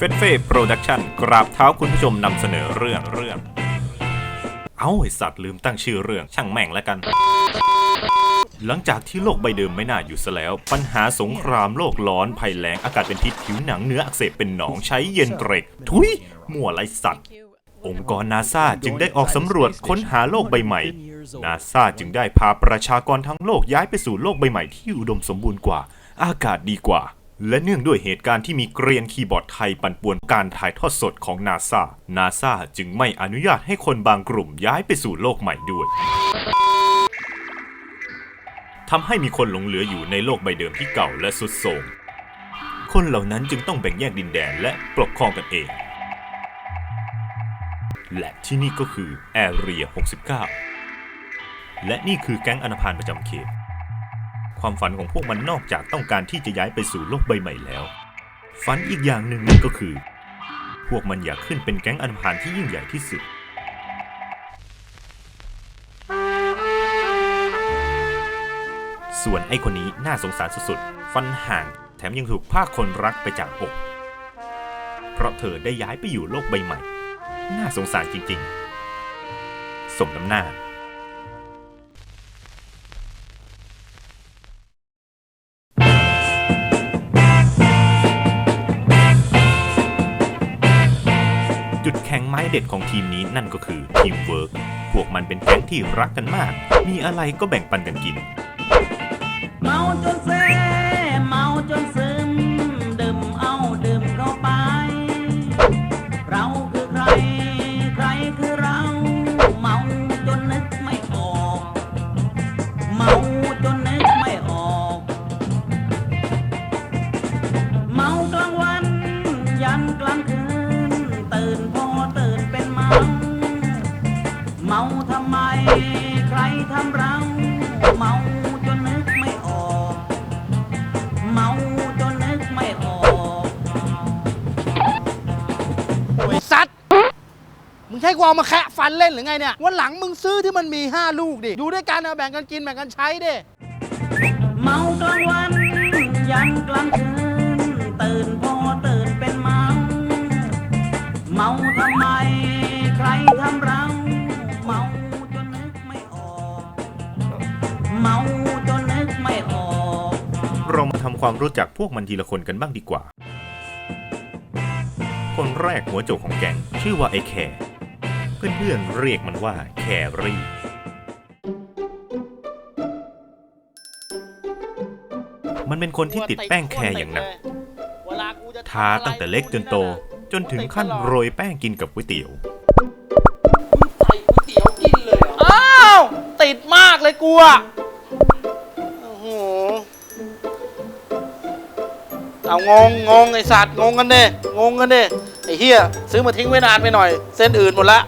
เฟสเฟ่โปรดักชั่นกราบเท้าคุณผู้ชมนำเสนอเรื่องเรื่อง เอาไอสัตว์ลืมตั้งชื่อเรื่องช่างแม่งแล้วกัน หลังจากที่โลกใบเดิมไม่น่าอยู่ซะแล้ว ปัญหาสงครามโลกร้อนภัยแล้งอากาศเป็นพิษผิวหนังเนื้ออักเสบเป็นหนองใช้เย็นเกรกทุยมั่วไรสัตว์ องค์กรนาซาจึงได้ออกสำรวจค้นหาโลกใบใหม่นาซาจึงได้พาประชากรทั้งโลกย้ายไปสู่โลกใบใหม่ที่อุดมสมบูรณ์กว่า อากาศดีกว่า และเนื่องด้วยเหตุการณ์ที่มีเกรียนคีย์บอร์ดไทยปั่นป่วนการถ่ายทอดสดของนาซานาซาจึงไม่อนุญาตให้คนบางกลุ่มย้ายไปสู่โลกใหม่ด้วยทำให้มีคนหลงเหลืออยู่ในโลกใบเดิมที่เก่าและสุดโทรมคนเหล่านั้นจึงต้องแบ่งแยกดินแดนและปกครองกันเอง และที่นี่ก็คือแอเรีย 69 และนี่คือแก๊งอนาพานประจำเขต ความฝันของพวกมันนอกจากต้องการที่จะย้ายไปสู่โลกใบใหม่แล้ว ฝันอีกอย่างหนึ่งนั่นก็คือ พวกมันอยากขึ้นเป็นแก๊งอันพานที่ยิ่งใหญ่ที่สุด ส่วนไอ้คนนี้น่าสงสารสุดๆ ฟันห่างแถมยังถูกภาคคนรักไปจากอก เพราะเธอได้ย้ายไปอยู่โลกใบใหม่ น่าสงสารจริงๆ สมน้ำหน้า ด็ดของทีมนี้นั่นก็คือทีมเวิร์กพวกมันเป็นแก๊งที่รักกันมาก มีอะไรก็แบ่งปันกันกิน เมาทำไม ใครทำเรา เมาจนนึกไม่ออก เมาจนนึกไม่ออกโอ้ยสัตว์มึงใช้กูเอามาแคะฟันเล่นหรือไงเนี่ย วันหลังมึงซื้อที่มันมี 5 ลูกดิ อยู่ด้วยกันเอาแบ่งกันกินแบ่งกันใช้ดิ เมากลางวันยันกลางคืนตื่นพอตื่นเป็นเมา เมาทำไม ทำความรู้จักพวกมันทีละคนกันบ้างดีกว่า คนแรกหัวโจกของแก๊งชื่อว่าไอ้แคร์เพื่อนๆเรียกมันว่าแครี่ มันเป็นคนที่ติดแป้งแคร์อย่างหนักทาตั้งแต่เล็กจนโต จนถึงขั้นโรยแป้งกินกับก๋วยเตี๋ยวใส่ก๋วยเตี๋ยวกินเลยออ้าวติดมากเลยกูอะ เอางงงงไอสัตว์งงกันเด้งงกันเด้ไอเฮียซื้อมาทิ้งไว้นานไปหน่อย เส้นอื่นหมดละ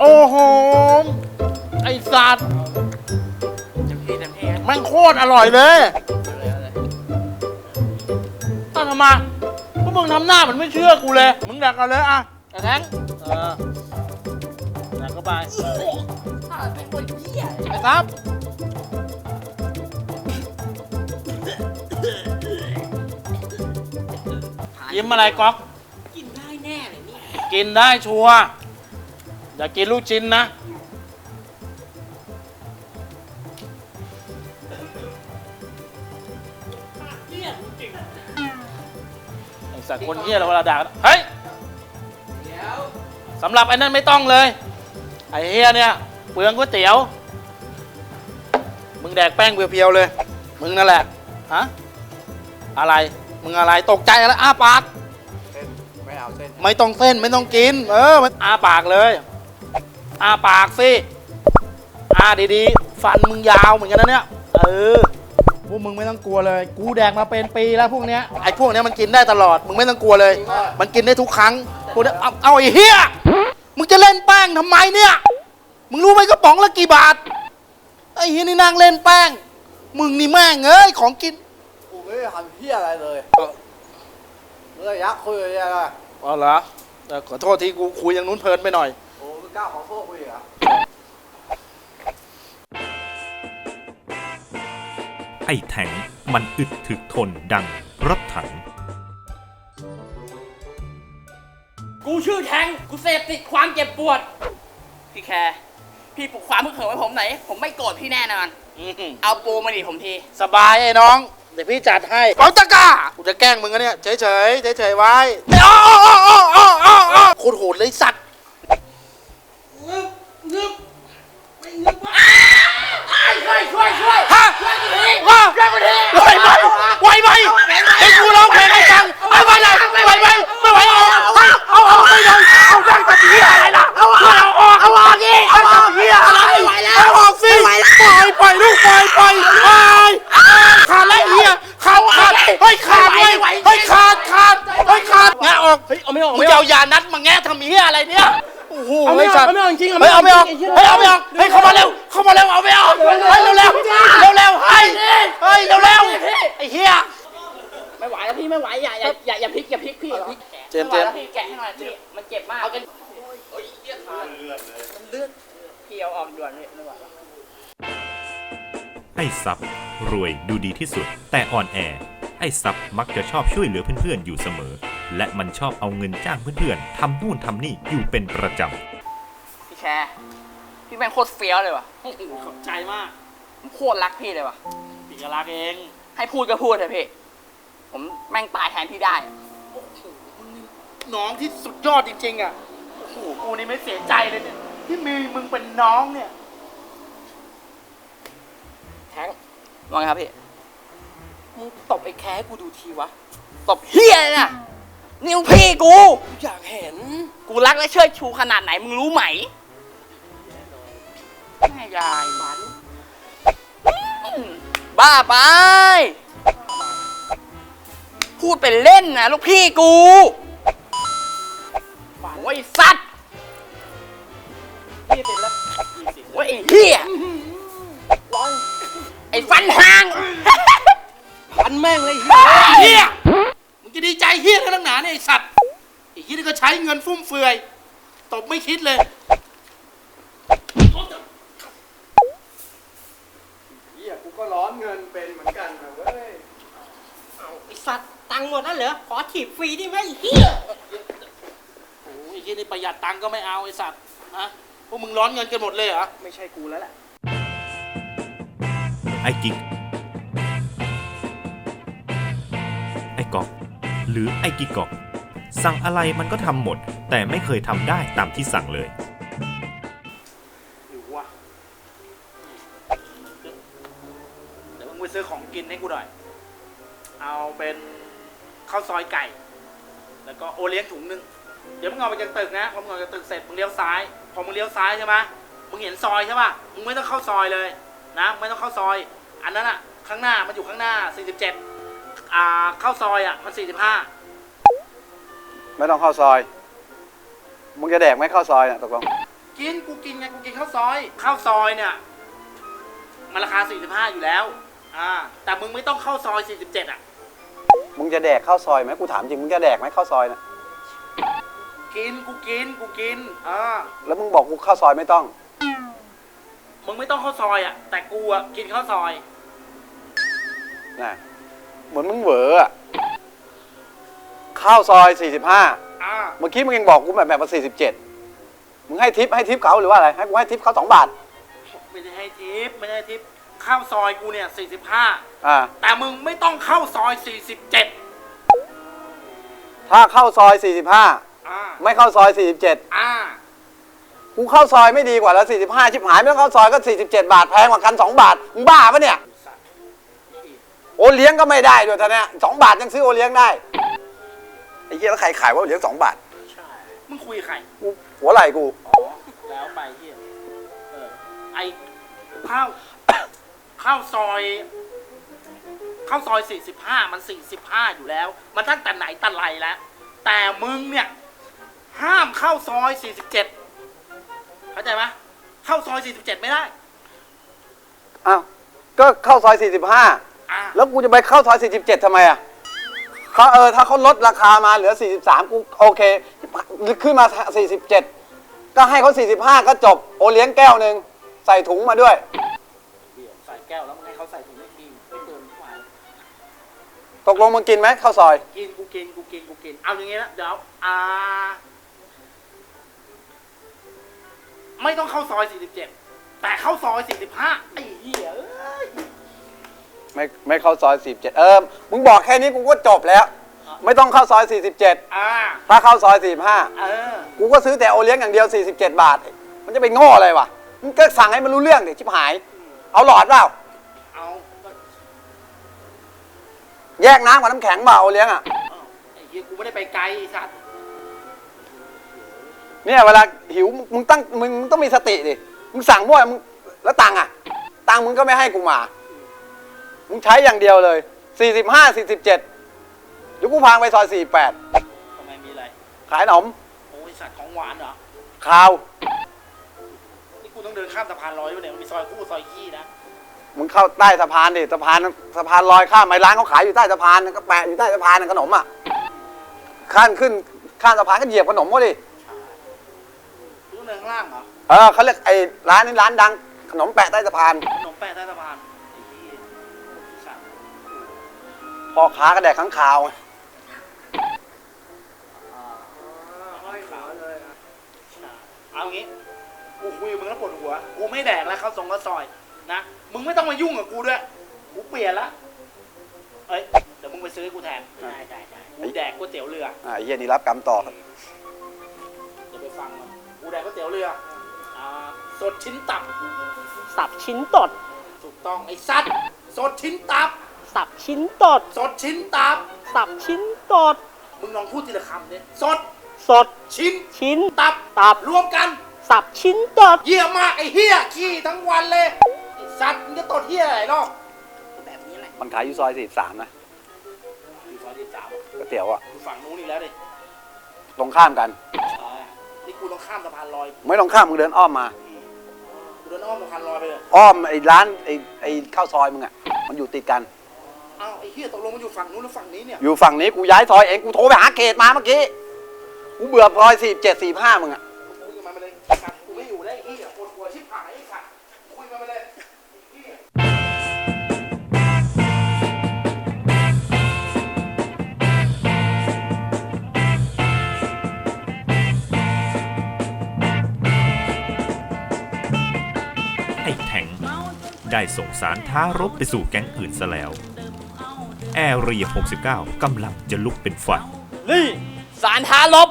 โอ้โหไอสัตว์จำพี่จำพี่แม่งโคตรอร่อยเลยอ้าวทำไมพวกมึงทำหน้าเหมือนไม่เชื่อกูเลย มึงดักกันเลยอะกระแทงเออดักเข้าไปไอ้ครับ ยิ้มอะไรก๊อก กินได้แน่เลยนี่กินได้ชัวร์อย่ากินลูกชิ้นนะเฮี้ยจริงไอ้สัตว์คนเฮียเราเวลาด่ากันเฮ้ยเดี๋ยวสำหรับไอ้นั่นไม่ต้องเลย ไอ้เฮียเนี่ยเปลืองก๋วยเตี๋ยว มึงแดกแป้งเพียวๆเลย มึงนั่นแหละฮะอะไร มึงอะไรตกใจอะไรอ้าปากไม่เอาเส้นไม่ต้องเส้นไม่ต้องกิน เออมันอ้าปากเลยอ้าปากสิอ้าดีๆ ฟันมึงยาวเหมือนกันนะเนี่ย เออ พวกมึงไม่ต้องกลัวเลย กูแดกมาเป็นปีแล้วพวกเนี้ย ไอ้พวกเนี้ยมันกินได้ตลอด มึงไม่ต้องกลัวเลย มันกินได้ทุกครั้งพวกเนี้ยเอาเอาไอ้เหี้ยมึงจะเล่นแป้งทำไมเนี่ย มึงรู้ไหมกระป๋องละกี่บาท ไอ้เหี้ยนี่นั่งเล่นแป้ง มึงนี่แม่งเอ้ยของกินกู ไม่ได้ทำเพี้ยอะไรเลยมึงระยักคุยอะไรกันอ๋อเหรอเออขอโทษที่กูคุยอย่างนู้นเพลินไปหน่อย โอ้มึงกล้าขอโทษกูอีกเหรอไอ้แทงมันอึดถึกทนดังรถถัง กูชื่อแทง กูเสพติดความเจ็บปวด พี่แคร์พี่ปลุกความพึกเหิมไว้ผมไหน ผมไม่โกรธพี่แน่นอน เอาปูมาดิผมที สบายไอ้น้อง เดี๋ยวพี่จัดให้เปาตะกร้ากูจะแกล้งมึงอะเนี่ยเฉยเฉยเฉยเฉยๆไว้อ้ออ้ออ้ออ้ออ้ออ้อโคตรโหดเลยสัตว์ช่วยช่วยช่วยฮะว่าไหวไหมไหวไหมไอ้กูร้องเพลงให้ฟังไม่ไหวเลย เฮ้ยเร็วเร็วไอ้เหี้ยไม่ไหวแล้วพี่ไม่ไหวอย่าอย่าอย่าอย่าพลิกอย่าพลิกพี่อย่าพลิกเจมส์ ไม่ไหวเจมส์แล้วพี่แกะให้หน่อยพี่มันเจ็บมากเอากันโอ้ยเลือดมันเลือดพี่เอาออกด่วนเลยไม่ไหวแล้วไอ้ซับรวยดูดีที่สุด แต่อ่อนแอ ไอ้ซับมักจะชอบช่วยเหลือเพื่อนๆอยู่เสมอ และมันชอบเอาเงินจ้างเพื่อนๆทำนู่นทำนี่อยู่เป็นประจำพี่แคร์พี่แม่งโคตรเฟี้ยวเลยว่ะขอบใจมาก ผมโคตรรักพี่เลยว่ะ ปีกรักเองให้พูดก็พูดเถอะพี่ ผมแม่งตายแทนพี่ได้น้องที่สุดยอดจริงๆอะโอ้โหกูนี่ไม่เสียใจเลยเนี่ยที่มีมึงเป็นน้องเนี่ย แทงว่าไงครับพี่ มึงตบไอ้แค่ให้กูดูทีวะ ตบเฮียเลยน่ะนี่มึงพี่กู กูอยากเห็น กูรักและเชิดชูขนาดไหนมึงรู้ไหมแม่ยายมันอืม บ้าไป พูดเป็นเล่นนะลูกพี่กูโอ้ยสัตว์พี่เป็นแล้วยี่สิบโอ้ยไอ้เฮียร้อยไอ้ฟันห่างพันแม่งเลยเฮียมึงจะดีใจเฮียกันตั้งหนาเนี่ยไอสัตว์ไอ้เฮียนี่ก็ใช้เงินฟุ่มเฟือย ตบไม่คิดเลย เฮียกูก็ร้อนเงินเป็นเหมือนกันนะเว้ย ไอสัตว์ตังค์หมดแล้วเหรอ ขอถีบฟรีได้ไหมไอ้เฮียโอ้ยไอ้เฮียนี่ประหยัดตังค์ก็ไม่เอาไอสัตว์นะพวกมึงร้อนเงินกันหมดเลยเหรอ ไม่ใช่กูแล้วแหละ ไอ้กิ๊ก ไอ้กอก หรือไอ้กิ๊กกอก สั่งอะไรมันก็ทำหมด แต่ไม่เคยทำได้ตามที่สั่งเลย หรือว่าเดี๋ยวมึงไปซื้อของกินให้กูหน่อย เอาเป็น ข้าวซอยไก่ แล้วก็โอเลี้ยงถุงหนึงเดี๋ยวมึงเอาไปจากตึกนะพอมึงเอาจากตึกเสร็จมึงเลี้ยวซ้าย พอมึงเลี้ยวซ้ายใช่ไหมมึงเห็นซอยใช่ป่ะมึงไม่ต้องเข้าซอยเลยนะไม่ต้องเข้าซอย อันนั้นอะข้างหน้ามันอยู่ข้างหน้า 47 อ่าเข้าซอยอะมัน 45 ไม่ต้องเข้าซอย มึงจะแดกไหมเข้าซอยน่ะตกลง กินกูกินไงกูกินข้าวซอยข้าวซอยเนี่ยมันราคา 45 อยู่แล้วอ่าแต่มึงไม่ต้องเข้าซอย 47 อะ มึงจะแดกเข้าซอยไหมกูถามจริงมึงจะแดกไหมเข้าซอยน่ะกินกูกินกูกินอ่าแล้วมึงบอกกูเข้าซอยไม่ต้อง มึงไม่ต้องเข้าซอยอะ แต่กูอะกินข้าวซอยน่ะเหมือนมึงเหวออะเข้าซอย 45 อ่าเมื่อกี้มึงยังบอกกูแบบแบบว่า47 มึงให้ทิปให้ทิปเขาหรือว่าอะไร ให้กูให้ทิปเขาสองบาท ไม่ได้ให้ทิปไม่ได้ให้ทิป ข้าวซอยกูเนี่ย45 อ่า แต่มึงไม่ต้องเข้าซอย 47ถ้าเข้าซอย 45 อ่าไม่เข้าซอย 47 อ่ากูเข้าซอยไม่ดีกว่าแล้ว 45 ชิบหายไม่ต้องเข้าซอยก็ 47 บาทแพงกว่ากัน 2 บาท มึงบ้าปะเนี่ยโอเลี้ยงก็ไม่ได้ด้วยท่านเนี่ยสองบาทยังซื้อโอเลี้ยงได้ ไอ้เหี้ยแล้วใครขายว่าโอเลี้ยงสองบาทใช่มึงคุยกับใคร กูหัวไหล่กู อ๋อ แล้วไปเฮียเออไอข้าว ข้าวซอยข้าวซอย 45 มัน 45 อยู่แล้ว มันตั้งแต่ไหนแต่ไรแล้ว แต่มึงเนี่ย ห้ามเข้าซอย 47 เข้าใจไหมเข้าซอย 47 ไม่ได้ อ้าวก็เข้าซอย 45 อ่าแล้วกูจะไปเข้าซอย 47ทำไมอะเขาเออถ้าเขาลดราคามาเหลือ 43 กูโอเค ขึ้นมา 47 ก็ให้เขา45 ก็จบ โอเลี้ยงแก้วหนึ่งใส่ถุงมาด้วยเดี๋ยวใส่ แก้วแล้วมึงให้เขาใส่ถุงให้ทีไม่เติมทุกวันตกลงมึงกินไหมข้าวซอย กินกูกินกูกินกูกินเอาอย่างงี้นะเดี๋ยวอ่าไม่ต้องเข้าซอย 47 แต่เข้าซอย 45ไอ้เหี้ยเอ้ยไม่ไม่เข้าซอย 47 เออมึงบอกแค่นี้กูก็จบแล้ว ไม่ต้องเข้าซอย 47 อ่าถ้าเข้าซอย เออ45 กูก็ซื้อแต่โอเลี้ยงอย่างเดียว 47 บาท มันจะไปโง่อะไรวะมึงก็สั่งให้มันรู้เรื่องดิชิบหาย เอาหลอดเปล่าเอา แยกน้ำกับน้ำแข็งเปล่าโอเลี้ยงอะเอาไอ้เหี้ยกูไม่ได้ไปไกลไอ้สัตว์เนี่ยเวลาหิวมึงมึงตั้งมึงมึงต้องมีสติดิ มึงสั่งมั่วมึงแล้วตังค์อะ ตังค์มึงก็ไม่ให้กูมา มึงใช้อย่างเดียวเลย 45 47เดี๋ยวกูพางไปซอยทำไมมีอะไร48ขายขนมโอ้ยสัตว์ของหวานเหรอ ข้าว นี่กูต้องเดินข้ามสะพานลอยด้วยเนี่ยมันมีซอยคู่ซอยขี้นะ มึงเข้าใต้สะพานดิสะพานสะพานลอยข้ามไปร้านเขาขายอยู่ใต้สะพานก็แปะอยู่ใต้สะพานน่ะขนมอะข้ามขึ้นข้ามสะพานก็เหยียบขนมก็ดิกูต้องเดินข้างล่างเหรอเออเขาเรียกไอ้ร้านนี้ร้านดัง ขนมแปะใต้สะพาน ขนมแปะใต้สะพานไอ้เหี้ยสัตว์พ่อค้าก็แดกข้างคาวไงเอางี้กูคุยกับมึงแล้วปวดหัว กูไม่แดกแล้วเข้าทรงก็ซอย นะ มึงไม่ต้องมายุ่งกับกูด้วย กูเปลี่ยนละ เอ้ย เดี๋ยวมึงไปซื้อให้กูแทน ได้ได้ได้กูแดกก๋วยเตี๋ยวเรือ อ่าไอ้เหี้ยนี่รับกรรมต่อเดี๋ยวไปฟังมันกูแดกก๋วยเตี๋ยวเรือ อ่า สดชิ้นตับ สับชิ้นตด ถูกต้องไอ้สัตว์ สดชิ้นตับ สับชิ้นตด สดชิ้นตับ สับชิ้นตด มึงลองพูดทีละคำเนี่ยสดสด ชิ้นชิ้นตับ ตับ รวมกัน สับชิ้นตดเหี้ยมากไอ้เหี้ยขี้ทั้งวันเลยไอ้ สัตว์มึงจะตดเหี้ยอะไรเนาะแบบนี้แหละมันขายอยู่ซอย43นะอยู่ซอยที่สามก๋วยเตี๋ยวอะ อยู่ฝั่งนู้นอีกแล้วดิตรงข้ามกัน อ่านี่กูต้องข้ามสะพานลอยไม่ต้องข้ามมึงเดินอ้อมมา กูเดินอ้อมสะพานลอยไปเลยอ้อมไอ้ร้านไอ้ไอ้ข้าวซอยมึงอะ มันอยู่ติดกัน อ้าวไอ้เหี้ยตกลงมันอยู่ฝั่งนู้นหรือฝั่งนี้เนี่ยอยู่ฝั่งนี้กูย้ายซอยเองกูโทรไปหาเขตมาเมื่อกี้ กูเบื่อซอย47 45มึงอะ ได้ส่งสารท้ารบไปสู่แก๊งอื่นซะแล้ว แอเรีย69กำลังจะลุกเป็นไฟนี่สารท้าลบ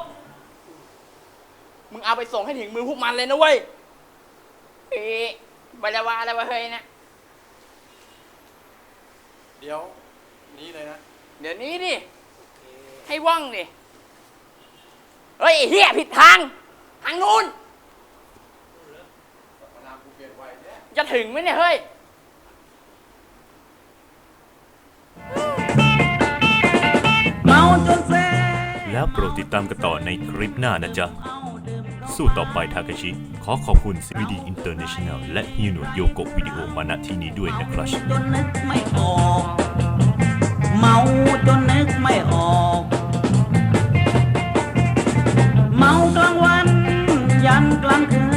มึงเอาไปส่งให้ถึงมือพวกมันเลยนะเว้ยเอ๊ะบาลาวาอะไรวะเฮ้ยนะ เดี๋ยว นี้เลยนะ เดี๋ยวนี้ดิ ให้ว่องดิ เฮ้ยไอ้เฮียผิดทาง ทางนู้น จะถึงไหมเนี่ยเฮ้ย เมาจนแซ่แล้วโปรดติดตามกันต่อในคลิปหน้านะจ๊ะ สู้ต่อไปทาคาชิ ขอขอบคุณซีดีอินเตอร์เนชั่นแนลและฮิโนะโยโกวิดีโอมาณที่นี้ด้วยนะครับ จนนึกไม่ออก เมาจนนึกไม่ออก เมากลางวัน ยันกลางคืน